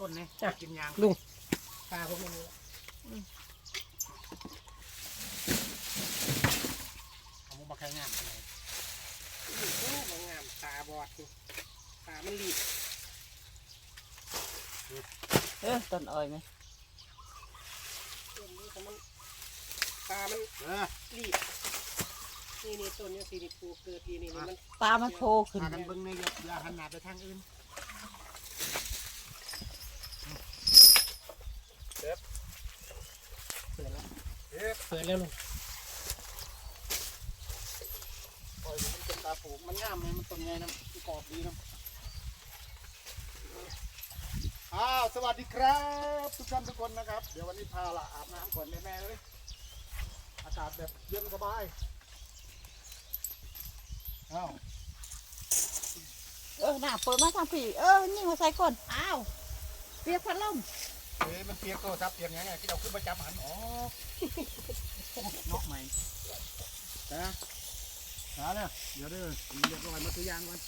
ต้นนี่จ้ะ กินยางลุงปลาพวกนี้เอามุกมาแค่งามอะไรโอ้โหงามตาบอดนี่ตามันรีบเออต้นอ้อยไหมต้นนี้แต่มันตามันเออรีบนี่นี่ต้นนี้สีนี่ปลูกเกิดทีนี่นี่มันตามันโผล่ขึ้นพากันเบิ้งในอย่าอย่าหันหน้าไปทางอื่น เปิดแล้ว เปิดแล้วลุงปล่อยมันเป็นตาปลูกมันงามเลยมันต้นไงนะมันกรอบดีนะอ้าวสวัสดีครับทุกท่านทุกคนนะครับ เดี๋ยววันนี้พาละอาบน้ำก่อนแม่แม่ๆเลยอากาศแบบเย็นสบายอ้าวเออหน้าเปิดมาทางผีเออนี่มาใส่ก่อนอ้าวเปียกพัดลม เฮ้ยมันเปียกโตซับเปียกยังไงที่เราขึ้นมาจับหันอ๋อนกใหม่นะหาเนี่ยเดี๋ยวเด้อเรียบร้อยมาตัวย่างก่อน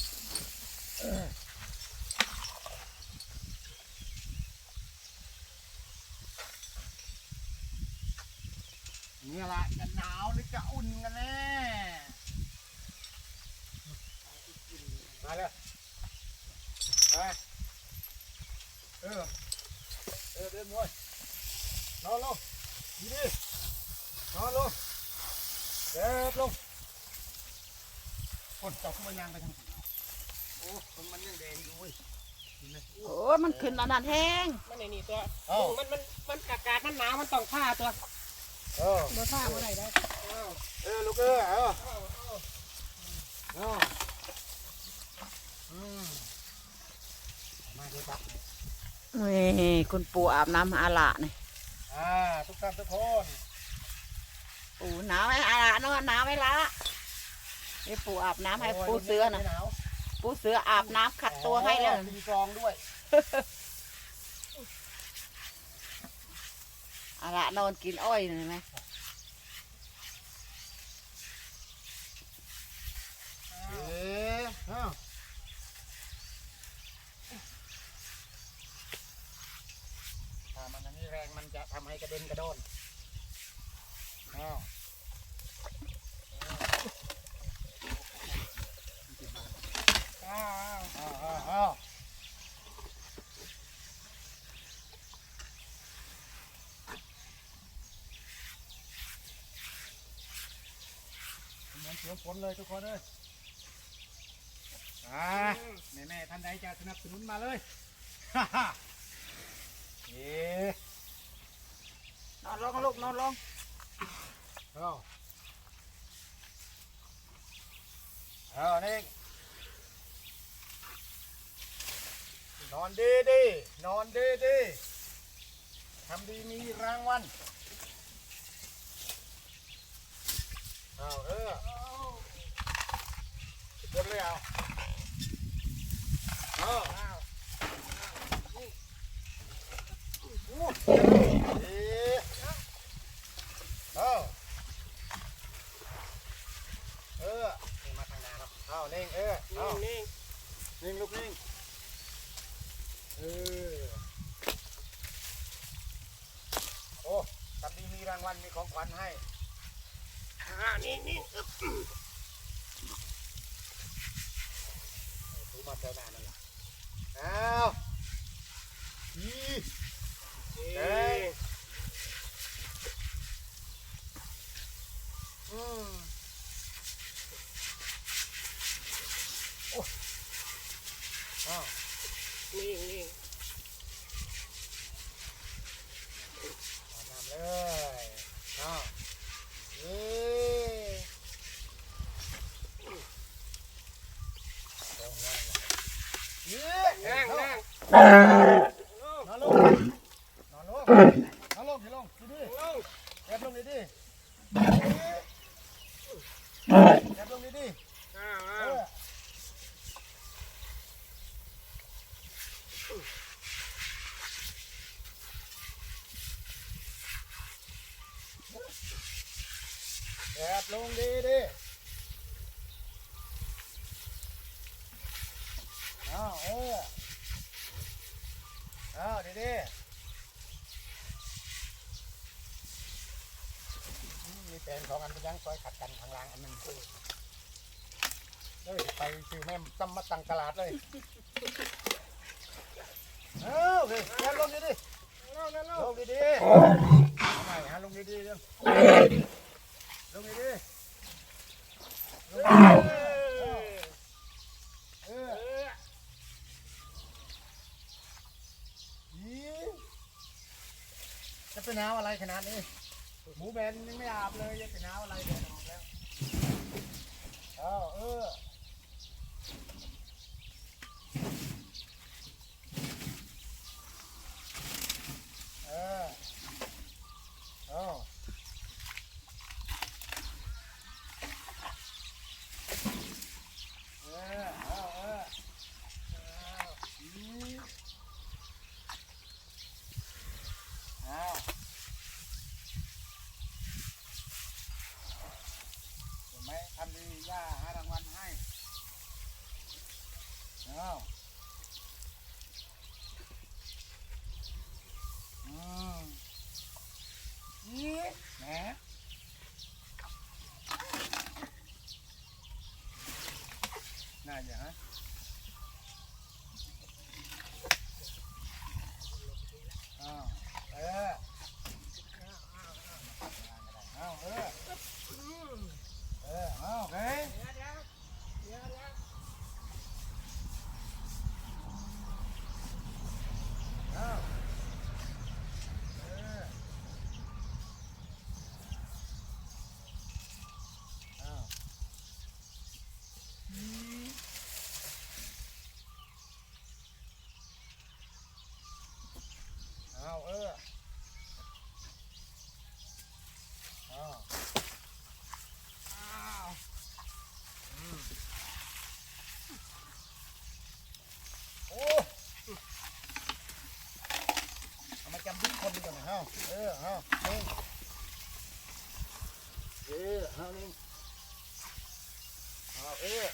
นี่ละจะหนาวหรือจะอุ่นกันแน่มาเลยไปเออ เออเดินมวยนอนลงดีดีนอนลงเด็บลงคนตกมันยางไปทางไหนโอ้คนมันยังแดงอยู่เว้ยเห็นไหมโอ้ยมันขึ้นอันนั้นแห้งมันในนี่ตัวเอ้ามันมันมันอากาศมันหนาวมันต้องผ้าตัวเออบ่ผ้าบ่ได้ได้อ้าวเออลูกเออเอออ้าวอ้าวเอออืมมาเดี๋ยวปัก นี่คุณปู่อาบน้ำอาละนี่อ่าทุกท่านทุกคนปู่หนาวไหมอาละนอนหนาวไหมละนี่ปู่อาบน้ำให้ปูเสือนะไม่หาวปูเสืออาบน้ำขัดตัวให้แล้วอ๋อมีซองด้วยอาละนอนกินอ้อยนี่เห็นไหม เอ๊ะอ้าวถ้ามันอันนี้แรงมันจะทำให้กระเด็นกระโดนอ้าวอ้าวอ้าวอ้าวอ้าว เสียงฝนเลยทุกคนเลยอ่าแม่แม่ท่านใดจะสนับสนุนมาเลยฮ่าฮ่าเอ๊ะนอนลงลูกนอนลงเอาเอานี่นอนดีดีนอนดีดีทำดีมีรางวัลเอาเออ เดินเลยเอาเออาว เอ๊ะเอาเออนี่มาทางหน้าเนาะเอาเน่งเออเอา นิ่ง นิ่งลูกนิ่งเออโอ้ทำดีมีรางวัลมีของขวัญให้ ๆอ่านี่นี่อึ๊บ ดูมาแถวหน้านั่นแหละอ้าวอี เอ้ย อืมโอ้อ้าว นิ่งนิ่ง เอาน้ำเลยอ้าวนี่เดี๋ยวหัวนี่เย้ นั่ง เอา นั่ง นอนลงนอนลงนอนลงอย่าลงดีดี ลง แอบลงดีดี แอบลงดีดี อ้าว เอ อ้าว อแอบลงดีดีอ้าวเออ เอาดีดีอืมมีแปลงสองอันไป ยังซอยขัดกันทางล่างอันหนึงเฮ้ยไปซื้อแม่มตั้มมาตั้งตลาดเลยเอาโอเคแกลงดีดีลงดีดีทำไมฮะลงดีดีเรื่องลงดีดีลงดีดีเอออีจะเป็นน้ำอะไรขนาดนี้ หมูแบนยังไม่อาบเลยยังเป็นน้ำอะไรเดินออกแล้วเอาเออเออเอาเออเอาเออเอาอี อ้าวเห็นไหมทำดีย่าหารางวัลให้อ้าวอืมนี่แหมน่าจะฮะอ้าวเออ เอาเออเออเอาโอเคเอาเออเอาอืมเอาเออเอา โอ้เอามาจำทุกคนก่อนนะ เฮาเออเฮานี่เออเฮานี่เฮาเออ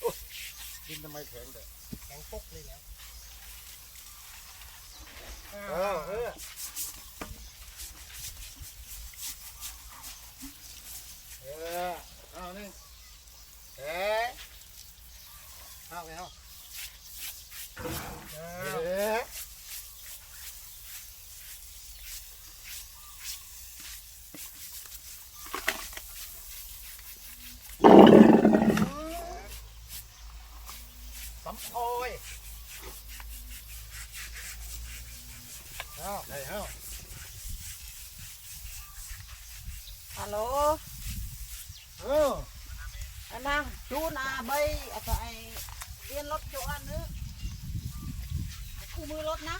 โอ้ดินทำไมแข็งเด้อแข็งปุ๊กเลยแล้วเออเออเออเฮานี่เอ๊ะเฮาไปเฮาเอ๊ะสำโอ ยเอาได้เอาฮัลโหลเอออันนะจูนอาใบอะไรไอเรียนรถโจอันนึงคู่มือรถนะ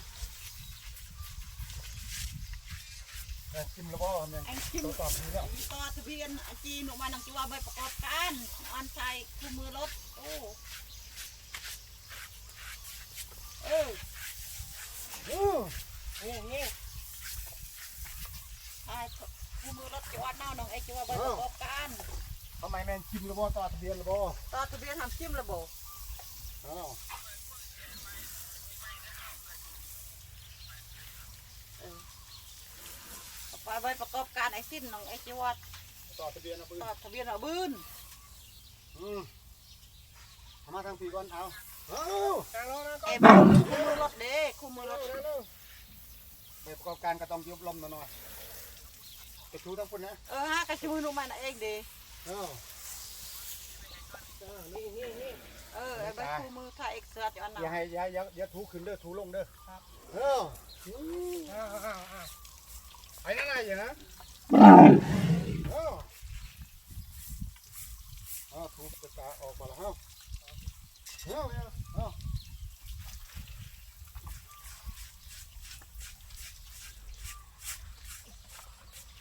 แม่งจิ้มแล้วก็แม่งไอ้ชิมตัวตอบนี้แล้วต่อทะเบียนไอจีหนูมานังจีว่าใบประกอบการอันใส่คู่มือรถโอ้เออ เออ นี่นี่ ใช่คู่มือ รถโจอันเน่าน้องไอจีว่าใบประกอบการทำไมแม่งจิ้มแล้วก็ต่อทะเบียนแล้วก็ต่อทะเบียนทำชิมระบบเอาไปใบประกอบการไอสิ้นน้องไอจีว่าต่อทะเบียนเอาปืนต่อทะเบียนเอาบืนอืมเอามาทางปีก่อนเอาเอาทางโน้นนะก็ไอ้ใบคู่มือรถเด้คู่มือรถไปประกอบการก็ต้องยุบลมหน่อย จะชูทั้งคนนะเออฮะกระชิมือหนูมาน่ะเองเด้เอานี่นี่นี่เออไอ้ใบคู่มือถ่ายเอกเสือจอันอย่าน่ะให้อย่าอย่าอย่าถูขึ้นเด้อถูลงเด้อเอออืมอ้าวอ้าวอ้าวไปนั่นไงอย่างนะเออเอาถูกตาออกมาแล้วเฮาเฮ้ยเอาเอา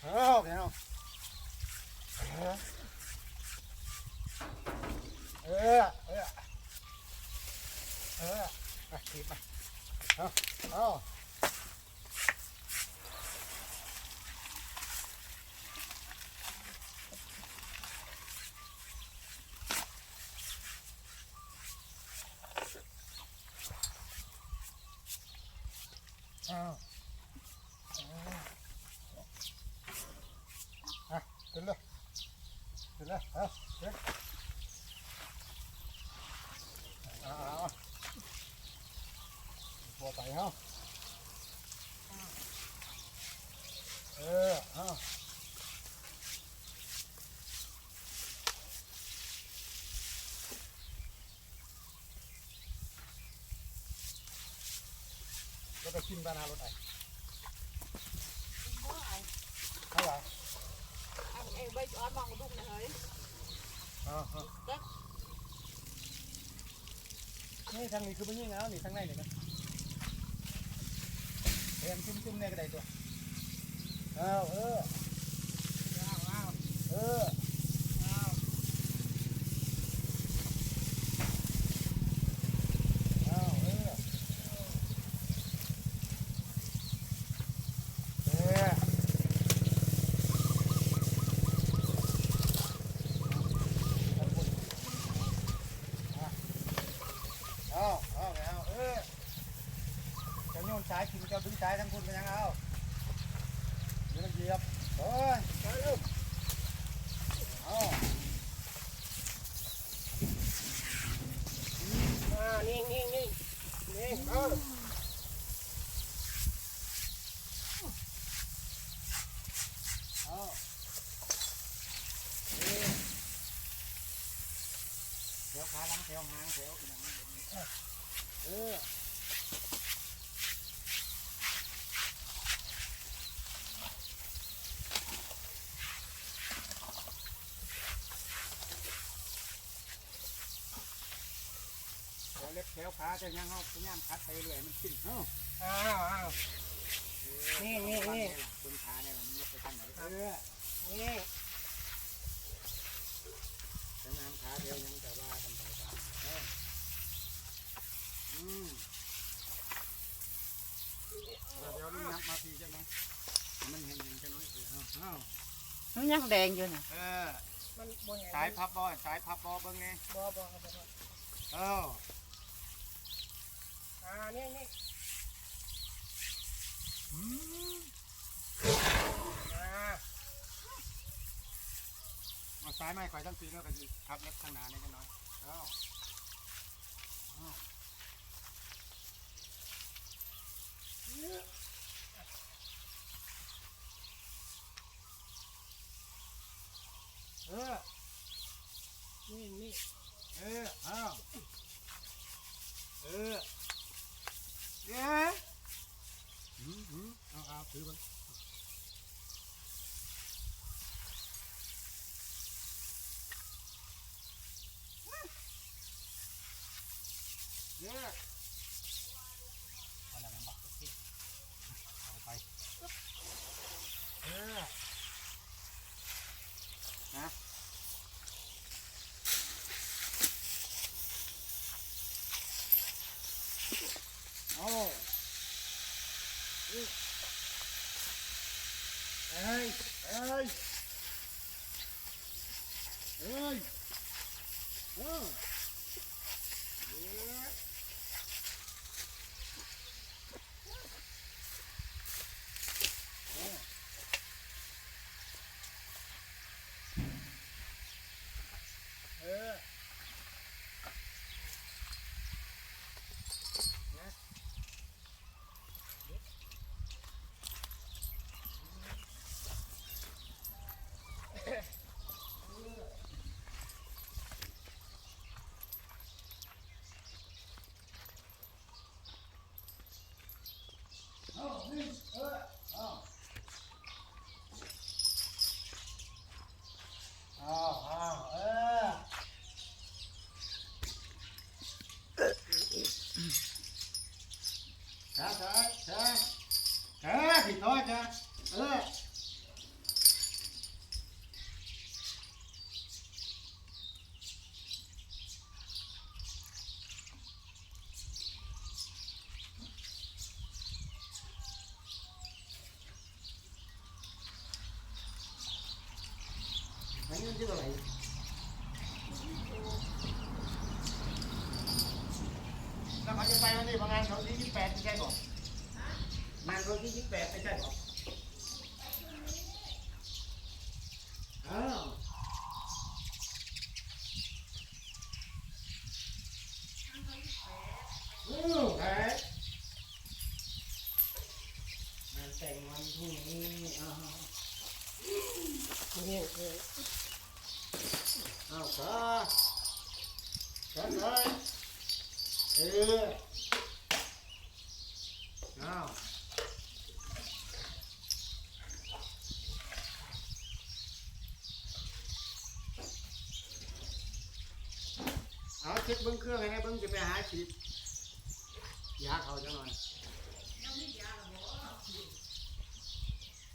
เอาเอาเออ เออ เออมาถีบมาเอาเอา อ้าวอะขึ้นเลยขึ้นเลยเอาขึ้นเอาเอาเอาพอไปเฮาเออเอา แล้วก็กินบานารถไอ้เท่าไหร่ anh em bây giờ bằng một đụng này ấy อ๋ออ๋อนี่ทางนี้คือไม่ยิ่งแล้วนี่ทางในนี่นะเอ็มจุ่มๆเนี่ยก็ได้ตัวเอาเออว้าวว้าวเออ ว้าว เอาเออเออเอาเอาเอาเออจะโยนสายกินจะดึงสายทั้งคุณไปยังเอา เดี๋ยวมับเฮ้ยไปเร็วเอาอ่านิ่งนิ่งนิ่งนิ่งเออเอาเดี๋ยวขาหลังแถวหางแถวอีกอย่างนี้เออ แถวขาจะยังเอาพยายามคัดไปเรื่อยมันขึ้นเอ้าอ้าวอ้าวนี่นี่นี่บนขาเนี่ยมันยกไปทางไหนเออนี่จะงามขาเดียวยังแต่ว่าทำไปตามเอออืมเดี๋ยวนี้นับมาทีใช่ไหมมันเห็นเห็นแค่น้อยเออเอาเอา nó nhắc đèn chưa nè เออสายพับบอสายพับบอเบิ้งนี่บ่บ่บ่บ่เออานี่นี่ อืม อ่า เอาสายไม้ข่อยทั้งปีแล้วก็สิพับเล็บข้างหน้านี่กันหน่อยเอาเอาเออนี่นี่เออเอาเออเย้อืมอืมเอาเอาถือมันเย้เอาละมันบักโอเคเอาไปเออนะโอ้อื้อเฮ้ยเฮ้ย เฮ้ยเออเย้เออเออเอานี่เออเอาเอาเอาเออช้าช้าช้าช้าผิดน้อยช้าเออ มันยังที่อะไรแล้วเขาจะไปวันนี้ประมาณเขาที่ยี่สิบแปดใช่ป่ะงานวันที่ยี่สิบแปดไม่ใช่หรออ้าวอืมแพ้งานแต่งวันพรุ่งนี้อ้าวนี่คื ออ้าขาขาเลยเออเอาเอาเช็ดเบิ้งเครื่องให้เบิ้งจะไปหาฉีดยาเขาจังหน่อย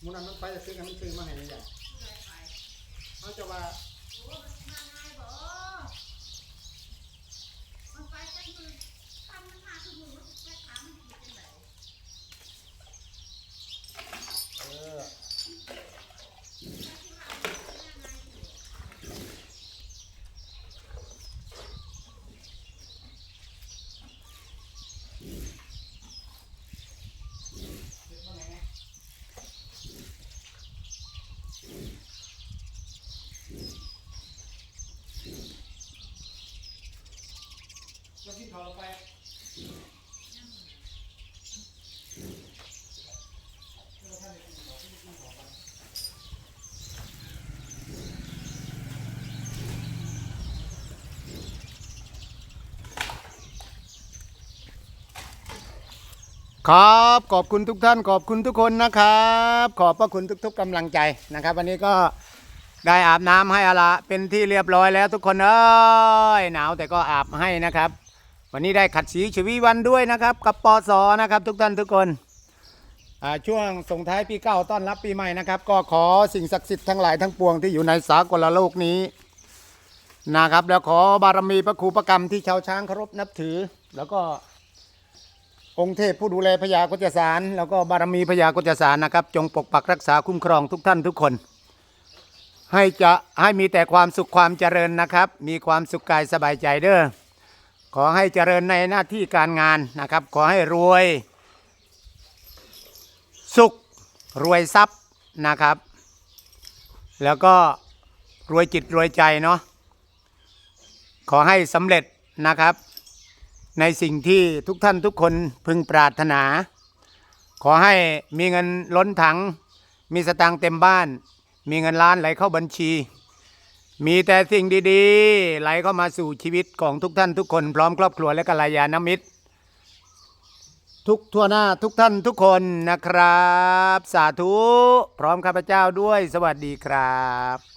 มันนั้นมันไปจะซื้อกันมันซื้อมาให้นี่อย่างเขาจะว่า เออเช็ดมาไหนเนี่ย แล้วกินข้าวไปครับขอบคุณทุกท่านขอบคุณทุกคนนะครับ ขอบพระคุณทุก ๆกำลังใจนะครับ วันนี้ก็ได้อาบน้ำให้อาละเป็นที่เรียบร้อยแล้วทุกคนเอ้ยหนาวแต่ก็อาบให้นะครับ วันนี้ได้ขัดสีชวีวันด้วยนะครับ กับปอสอนะครับ ทุกท่านทุกคนช่วงส่งท้ายปีเก้าต้อนรับปีใหม่นะครับ ก็ขอสิ่งศักดิ์สิทธิ์ทั้งหลายทั้งปวงที่อยู่ในสากลโลกนี้นะครับ แล้วขอบารมีพระครูประกรรมที่ชาวช้างเคารพนับถือ แล้วก็องค์เทพผู้ดูแลพญากจสาร แล้วก็บารมีพญากจสารนะครับ จงปกปักรักษาคุ้มครองทุกท่านทุกคน ให้จะให้มีแต่ความสุขความเจริญนะครับ มีความสุขกายสบายใจเด้อ ขอให้เจริญในหน้าที่การงานนะครับ ขอให้รวย สุข รวยทรัพย์นะครับ แล้วก็รวยจิตรวยใจเนาะขอให้สำเร็จนะครับ ในสิ่งที่ทุกท่านทุกคนพึงปรารถนา ขอให้มีเงินล้นถัง มีสตางค์เต็มบ้าน มีเงินล้านไหลเข้าบัญชี มีแต่สิ่งดีๆ ไหลเข้ามาสู่ชีวิตของทุกท่านทุกคนพร้อมครอบครัวและกัลยาณมิตร ทุกทั่วหน้าทุกท่านทุกคนนะครับ สาธุ พร้อมข้าพเจ้าด้วยสวัสดีครับ